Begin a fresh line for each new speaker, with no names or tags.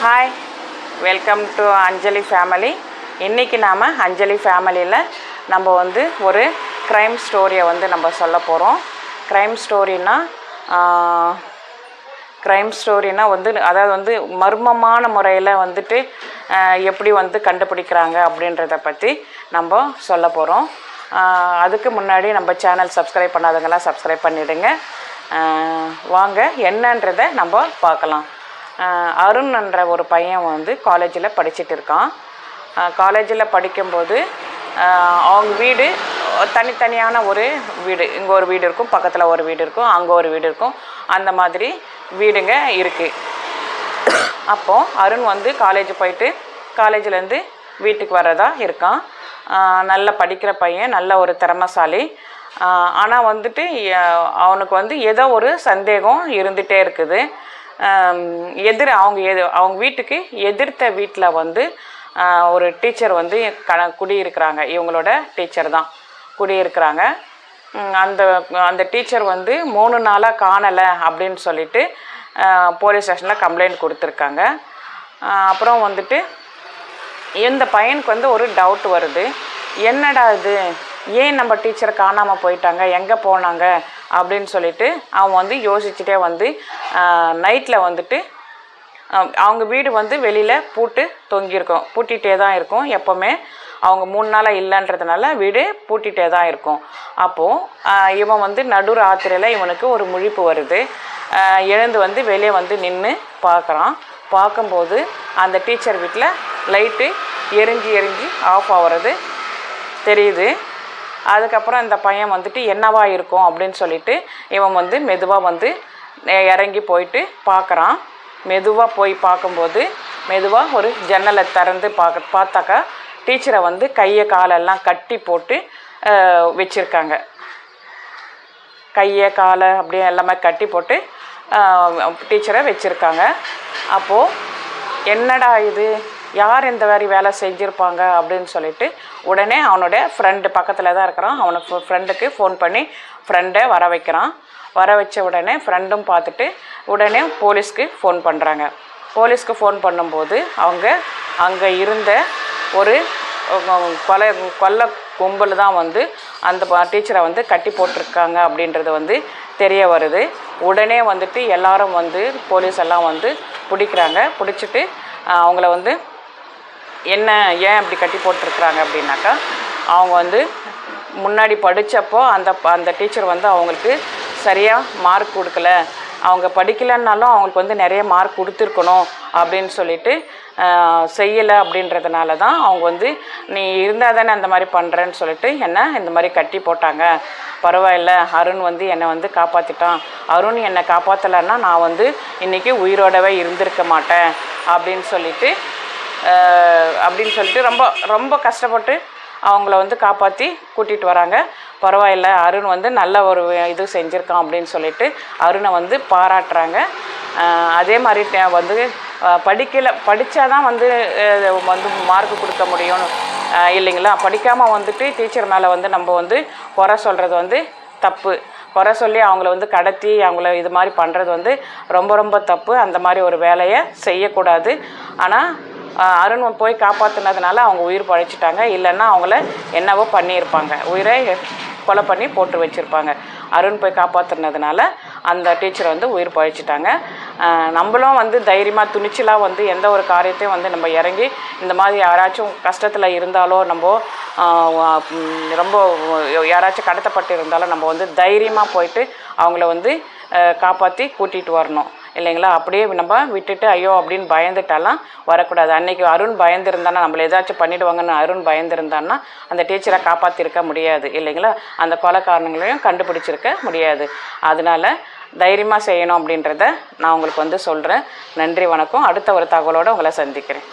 Hi welcome to Anjali family இன்றைக்கி நாம் அஞ்சலி ஃபேமிலியில் நம்ம வந்து ஒரு க்ரைம் ஸ்டோரியை வந்து நம்ம சொல்ல போகிறோம் க்ரைம் ஸ்டோரினா க்ரைம் ஸ்டோரினா வந்து அதாவது வந்து மர்மமான முறையில் வந்துட்டு எப்படி வந்து கண்டுபிடிக்கிறாங்க அப்படின்றத பற்றி நம்ம சொல்ல போகிறோம் அதுக்கு முன்னாடி நம்ம சேனல் சப்ஸ்கிரைப் பண்ணாதவங்களாம் சப்ஸ்கிரைப் பண்ணிவிடுங்க வாங்க என்னன்றதை நம்ம பார்க்கலாம். அருண்ன்ற ஒரு பையன் வந்து காலேஜில் படிச்சுட்டு இருக்கான். காலேஜில் படிக்கும்போது அவங்க வீடு தனித்தனியான ஒரு வீடு. இங்கே ஒரு வீடு இருக்கும் பக்கத்தில் ஒரு வீடு இருக்கும் அங்கே ஒரு வீடு இருக்கும். அந்த மாதிரி வீடுங்க இருக்குது அப்போது அருண் வந்து காலேஜ் போயிட்டு காலேஜ்லேருந்து வீட்டுக்கு வர்றதா இருக்கான். நல்லா நல்ல படிக்கிற பையன் நல்ல ஒரு திறமசாலி. ஆனால் வந்துட்டு அவனுக்கு வந்து ஏதோ ஒரு சந்தேகம் இருந்துகிட்டே இருக்குது. எதிர் அவங்க எது அவங்க வீட்டுக்கு எதிர்த்த வீட்டில் வந்து ஒரு டீச்சர் வந்து க குடியிருக்கிறாங்க. இவங்களோட டீச்சர் தான் குடியிருக்கிறாங்க. அந்த அந்த டீச்சர் வந்து மூணு நாளாக காணலை அப்படின்னு சொல்லிட்டு போலீஸ் ஸ்டேஷனில் கம்ப்ளைண்ட் கொடுத்துருக்காங்க. அப்புறம் வந்துட்டு இந்த பையனுக்கு வந்து ஒரு டவுட் வருது. என்னடா இது? ஏன் நம்ம டீச்சர் காணாமல் போயிட்டாங்க? எங்கே போனாங்க? அப்படின்னு சொல்லிட்டு அவன் வந்து யோசிச்சுட்டே வந்து நைட்டில் வந்துட்டு அவங்க வீடு வந்து வெளியில் பூட்டு தொங்கியிருக்கும். பூட்டிகிட்டே தான் இருக்கும். எப்போவுமே அவங்க மூணு நாளாக இல்லைன்றதுனால வீடு பூட்டிகிட்டே தான் இருக்கும். அப்போது இவன் வந்து நடு ராத்திரியில் இவனுக்கு ஒரு முழிப்பு வருது. எழுந்து வந்து வெளியே வந்து நின்று பார்க்குறான். பார்க்கும்போது அந்த டீச்சர் வீட்டில் லைட்டு எரிஞ்சு எரிஞ்சு ஆஃப் ஆகிறது தெரியுது. அதுக்கப்புறம் இந்த பையன் வந்துட்டு என்னவா இருக்கும் அப்படின்னு சொல்லிட்டு இவன் வந்து மெதுவாக வந்து இறங்கி போயிட்டு பார்க்குறான் மெதுவாக போய் பார்க்கும்போது மெதுவாக ஒரு ஜன்னலை திறந்து பார்க்க பார்த்தாக்கா டீச்சரை வந்து கையை காலெல்லாம் கட்டி போட்டு வச்சுருக்காங்க. கையை காலை அப்படியே எல்லாமே கட்டி போட்டு டீச்சரை வச்சுருக்காங்க. அப்போது என்னடா இது? யார் இந்த மாதிரி வேலை செஞ்சுருப்பாங்க அப்படின்னு சொல்லிட்டு உடனே அவனோட ஃப்ரெண்டு பக்கத்தில் தான் இருக்கிறான். அவனை ஃப்ரெண்டுக்கு ஃபோன் பண்ணி ஃப்ரெண்டை வர வைக்கிறான். வர வச்ச உடனே ஃப்ரெண்டும் பார்த்துட்டு உடனே போலீஸ்க்கு ஃபோன் பண்ணுறாங்க போலீஸ்க்கு ஃபோன் பண்ணும்போது அவங்க அங்கே இருந்த ஒரு கொலை கொல்ல கும்பல் தான் வந்து அந்த டீச்சரை வந்து கட்டி போட்டிருக்காங்க அப்படின்றது வந்து தெரிய வருது. உடனே வந்துட்டு எல்லாரும் வந்து போலீஸ் எல்லாம் வந்து பிடிக்கிறாங்க. பிடிச்சிட்டு அவங்கள வந்து என்ன ஏன் அப்படி கட்டி போட்டிருக்கிறாங்க அப்படின்னாக்கா அவங்க வந்து முன்னாடி படித்தப்போ அந்த அந்த டீச்சர் வந்து அவங்களுக்கு சரியாக மார்க் கொடுக்கல. அவங்க படிக்கலைன்னாலும் அவங்களுக்கு வந்து நிறைய மார்க் கொடுத்துருக்கணும் அப்படின்னு சொல்லிட்டு செய்யலை அப்படின்றதுனால தான் அவங்க வந்து நீ இருந்தால் தானே அந்த மாதிரி பண்ணுறேன்னு சொல்லிட்டு என்னை இந்த மாதிரி கட்டி போட்டாங்க. பரவாயில்ல அருண் வந்து என்னை வந்து காப்பாற்றிட்டான் அருண் என்னை காப்பாற்றலைன்னா நான் வந்து இன்றைக்கி உயிரோடவே இருந்திருக்க மாட்டேன். அப்படின்னு சொல்லிட்டு அப்படின்னு சொல்லிட்டு ரொம்ப ரொம்ப கஷ்டப்பட்டு அவங்கள வந்து காப்பாற்றி கூட்டிகிட்டு வராங்க. பரவாயில்ல அருண் வந்து நல்ல ஒரு இது செஞ்சுருக்கான் அப்படின்னு சொல்லிட்டு அருணை வந்து பாராட்டுறாங்க. அதே மாதிரி வந்து படிக்கல படித்தா தான் வந்து வந்து மார்க் கொடுக்க முடியும். இல்லைங்களா? படிக்காமல் வந்துட்டு டீச்சர் மேலே வந்து நம்ம வந்து குறை சொல்கிறது வந்து தப்பு. குறை சொல்லி அவங்கள வந்து கடத்தி அவங்கள இது மாதிரி பண்ணுறது வந்து ரொம்ப ரொம்ப தப்பு. அந்த மாதிரி ஒரு வேலையை செய்யக்கூடாது. ஆனால் அருண் போய் காப்பாற்றினதுனால அவங்க உயிர் பழைச்சிட்டாங்க. இல்லைன்னா அவங்கள என்னவோ பண்ணியிருப்பாங்க. உயிரை கொலை பண்ணி போட்டு வச்சுருப்பாங்க. அருண் போய் காப்பாற்றுனதுனால அந்த டீச்சரை வந்து உயிர் பழைச்சிட்டாங்க. நம்மளும் வந்து தைரியமாக துணிச்சலாக வந்து எந்த ஒரு காரியத்தையும் வந்து நம்ம இறங்கி இந்த மாதிரி யாராச்சும் கஷ்டத்தில் இருந்தாலோ நம்ம ரொம்ப யாராச்சும் கடத்தப்பட்டு இருந்தாலும் நம்ம வந்து தைரியமாக போயிட்டு அவங்கள வந்து காப்பாற்றி கூட்டிகிட்டு வரணும். இல்லைங்களா? அப்படியே நம்ம விட்டுட்டு ஐயோ அப்படின்னு பயந்துட்டாலாம் வரக்கூடாது. அன்னைக்கு அருண் பயந்துருந்தானா? நம்மள ஏதாச்சும் பண்ணிடுவாங்கன்னு அருண் பயந்துருந்தான்னா அந்த டீச்சரை காப்பாற்றிருக்க முடியாது இல்லைங்களா? அந்த கொலை காரணங்களையும் கண்டுபிடிச்சிருக்க முடியாது. அதனால தைரியமாக செய்யணும் அப்படின்றத நான் உங்களுக்கு வந்து சொல்கிறேன் நன்றி வணக்கம். அடுத்த ஒரு தகவலோடு உங்களை சந்திக்கிறேன்.